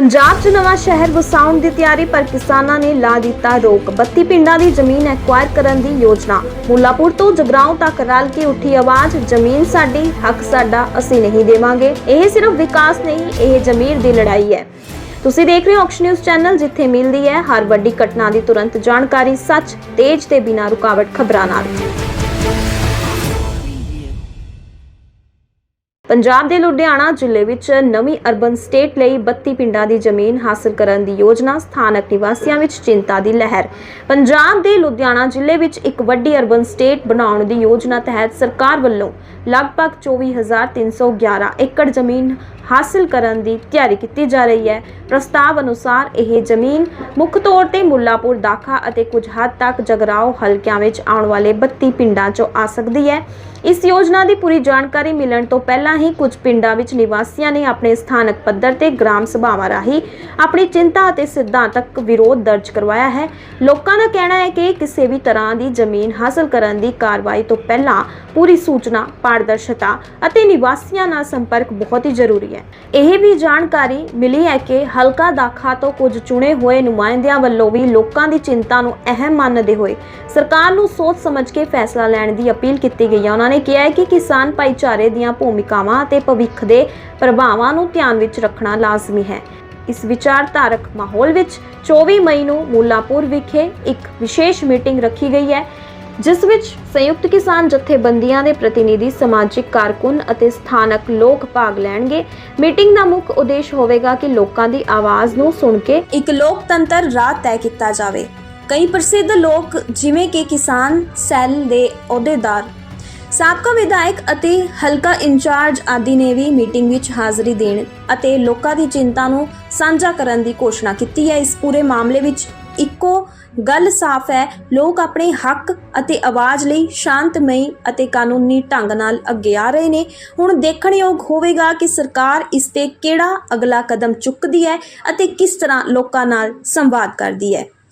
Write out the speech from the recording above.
ਪੰਜਾਬ 'ਚ ਨਵਾਂ ਸ਼ਹਿਰ ਵਸਾਉਣ ਦੀ ਤਿਆਰੀ, ਪਰ ਕਿਸਾਨਾਂ ਨੇ ਲਾ ਦਿੱਤਾ ਰੋਕ। 32 ਪਿੰਡਾਂ ਦੀ ਜ਼ਮੀਨ ਐਕਵਾਇਰ ਕਰਨ ਦੀ ਯੋਜਨਾ। ਮੁੱਲਾਪੁਰ ਤੋਂ ਜਗਰਾਉਂ ਤੱਕ ਰਲ ਕੇ ਉੱਠੀ ਆਵਾਜ਼, ਜ਼ਮੀਨ ਸਾਡੀ, ਹੱਕ ਸਾਡਾ, ਅਸੀਂ ਨਹੀਂ ਦੇਵਾਂਗੇ। ਇਹ ਸਿਰਫ ਵਿਕਾਸ ਨਹੀਂ, ਇਹ ਜ਼ਮੀਰ ਦੀ ਲੜਾਈ ਹੈ। ਤੁਸੀਂ ਦੇਖ ਰਹੇ ਹੋ ਔਕਸ਼ ਨਿਊਜ਼ ਚੈਨਲ, ਜਿੱਥੇ ਮਿਲਦੀ ਹੈ ਹਰ ਵੱਡੀ ਘਟਨਾ ਦੀ ਤੁਰੰਤ ਜਾਣਕਾਰੀ, ਸੱਚ, ਤੇਜ਼ ਤੇ ਬਿਨਾਂ ਰੁਕਾਵਟ ਖਬਰਾਂ ਨਾਲ। ਪੰਜਾਬ ਦੇ ਲੁਧਿਆਣਾ ਜ਼ਿਲ੍ਹੇ ਵਿੱਚ ਨਵੀਂ ਅਰਬਨ ਸਟੇਟ ਲਈ 32 ਪਿੰਡਾਂ ਦੀ ਜ਼ਮੀਨ ਹਾਸਲ ਕਰਨ ਦੀ ਯੋਜਨਾ ਸਥਾਨਕ ਨਿਵਾਸੀਆਂ ਵਿੱਚ ਚਿੰਤਾ ਦੀ ਲਹਿਰ। ਪੰਜਾਬ ਦੇ ਲੁਧਿਆਣਾ ਜ਼ਿਲ੍ਹੇ ਵਿੱਚ ਇੱਕ ਵੱਡੀ ਅਰਬਨ ਸਟੇਟ ਬਣਾਉਣ ਦੀ ਯੋਜਨਾ ਤਹਿਤ ਸਰਕਾਰ ਵੱਲੋਂ ਲਗਭਗ 24311 ਏਕੜ ਜ਼ਮੀਨ ਹਾਸਲ ਕਰਨ ਦੀ ਤਿਆਰੀ ਕੀਤੀ ਜਾ ਰਹੀ ਹੈ। ਪ੍ਰਸਤਾਵ ਅਨੁਸਾਰ ਇਹ ਜ਼ਮੀਨ ਮੁੱਖ ਤੌਰ ਤੇ ਮੁੱਲਾਪੁਰ ਦਾਖਾ ਅਤੇ ਕੁਝ ਹੱਦ ਤੱਕ ਜਗਰਾਓ ਹਲਕਿਆਂ ਵਿੱਚ ਆਉਣ ਵਾਲੇ 32 ਪਿੰਡਾਂ 'ਚੋਂ ਆ ਸਕਦੀ ਹੈ। ਇਸ ਯੋਜਨਾ ਦੀ ਪੂਰੀ ਜਾਣਕਾਰੀ ਮਿਲਣ ਤੋਂ ਪਹਿਲਾਂ ਹੀ ਕੁਝ ਪਿੰਡਾਂ ਵਿੱਚ ਨਿਵਾਸੀਆਂ ਨੇ ਆਪਣੇ ਸਥਾਨਕ ਪੱਧਰ ਤੇ ਗ੍ਰਾਮ ਸਭਾਵਾਂ ਰਾਹੀਂ ਆਪਣੀ ਚਿੰਤਾ ਅਤੇ ਸਿਧਾਂਤਕ ਵਿਰੋਧ ਦਰਜ ਕਰਵਾਇਆ ਹੈ। ਲੋਕਾਂ ਦਾ ਕਹਿਣਾ ਹੈ ਕਿ ਕਿਸੇ ਵੀ ਤਰ੍ਹਾਂ ਦੀ ਜ਼ਮੀਨ ਹਾਸਲ ਕਰਨ ਦੀ ਕਾਰਵਾਈ ਤੋਂ ਪਹਿਲਾਂ ਪੂਰੀ ਸੂਚਨਾ, ਪਾਰਦਰਸ਼ਤਾ ਅਤੇ ਨਿਵਾਸੀਆਂ ਨਾਲ ਸੰਪਰਕ ਬਹੁਤ ਹੀ ਜ਼ਰੂਰੀ ਹੈ। ਇਹ ਵੀ ਜਾਣਕਾਰੀ ਮਿਲੀ ਹੈ ਕਿ ਹਲਕਾ ਦਾਖਾ ਤੋਂ ਕੁਝ ਚੁਣੇ ਹੋਏ ਨੁਮਾਇੰਦਿਆਂ ਵੱਲੋਂ ਵੀ ਲੋਕਾਂ ਦੀ ਚਿੰਤਾ ਨੂੰ ਅਹਿਮ ਮੰਨਦੇ ਹੋਏ ਸਰਕਾਰ ਨੂੰ ਸੋਚ ਸਮਝ ਕੇ ਫੈਸਲਾ ਲੈਣ ਦੀ ਅਪੀਲ ਕੀਤੀ ਗਈ ਹੈ। ਉਹਨਾਂ ਨੇ ਕਿਹਾ ਹੈ ਕਿ ਕਿਸਾਨ ਭਾਈਚਾਰੇ ਦੀਆਂ ਭੂਮਿਕਾਵਾਂ ਅਤੇ ਭਵਿੱਖ ਦੇ ਪ੍ਰਭਾਵਾਂ ਨੂੰ ਧਿਆਨ ਵਿੱਚ ਰੱਖਣਾ ਲਾਜ਼ਮੀ ਹੈ। ਇਸ ਵਿਚਾਰਧਾਰਕ ਮਾਹੌਲ ਵਿੱਚ 24 ਮਈ ਨੂੰ ਮੁੱਲਾਪੁਰ ਵਿਖੇ ਇੱਕ ਵਿਸ਼ੇਸ਼ ਮੀਟਿੰਗ ਰੱਖੀ ਗਈ ਹੈ, ਜਿਸ ਵਿੱਚ ਸੰਯੁਕਤ ਕਿਸਾਨ ਜਥੇਬੰਦੀਆਂ ਦੇ ਪ੍ਰਤੀਨਿਧੀ, ਸਮਾਜਿਕ ਕਾਰਕੁਨ ਅਤੇ ਸਥਾਨਕ ਲੋਕ ਭਾਗ ਲੈਣਗੇ। ਮੀਟਿੰਗ ਦਾ ਮੁੱਖ ਉਦੇਸ਼ ਹੋਵੇਗਾ ਕਿ ਲੋਕਾਂ ਦੀ ਆਵਾਜ਼ ਨੂੰ ਸੁਣ ਕੇ ਇੱਕ ਲੋਕਤੰਤਰ ਰਾਹ ਤੈਅ ਕੀਤਾ ਜਾਵੇ। ਕਈ ਪ੍ਰਸਿੱਧ ਲੋਕ ਜਿਵੇਂ ਕਿ ਕਿਸਾਨ ਸੈੱਲ ਦੇ ਅਹੁਦੇਦਾਰ ਸਾਬਕਾ ਵਿਧਾਇਕ ਅਤੇ ਹਲਕਾ ਇੰਚਾਰਜ ਆਦਿ ਨੇ ਵੀ ਮੀਟਿੰਗ ਵਿੱਚ ਹਾਜ਼ਰੀ ਦੇਣ ਅਤੇ ਲੋਕਾਂ ਦੀ ਚਿੰਤਾ ਨੂੰ ਸਾਂਝਾ ਕਰਨ ਦੀ ਘੋਸ਼ਣਾ ਕੀਤੀ ਹੈ। ਇਸ ਪੂਰੇ ਮਾਮਲੇ ਵਿੱਚ ਇੱਕੋ ਗੱਲ ਸਾਫ਼ ਹੈ। ਲੋਕ ਆਪਣੇ ਹੱਕ ਅਤੇ ਆਵਾਜ਼ ਲਈ ਸ਼ਾਂਤਮਈ ਅਤੇ ਕਾਨੂੰਨੀ ਢੰਗ ਨਾਲ ਅੱਗੇ ਆ ਰਹੇ ਨੇ। ਹੁਣ ਦੇਖਣਯੋਗ ਹੋਵੇਗਾ ਕਿ ਸਰਕਾਰ ਇਸ ਤੇ ਕਿਹੜਾ ਅਗਲਾ ਕਦਮ ਚੁੱਕਦੀ ਹੈ ਅਤੇ ਕਿਸ ਤਰ੍ਹਾਂ ਲੋਕਾਂ ਨਾਲ ਸੰਵਾਦ ਕਰਦੀ ਹੈ।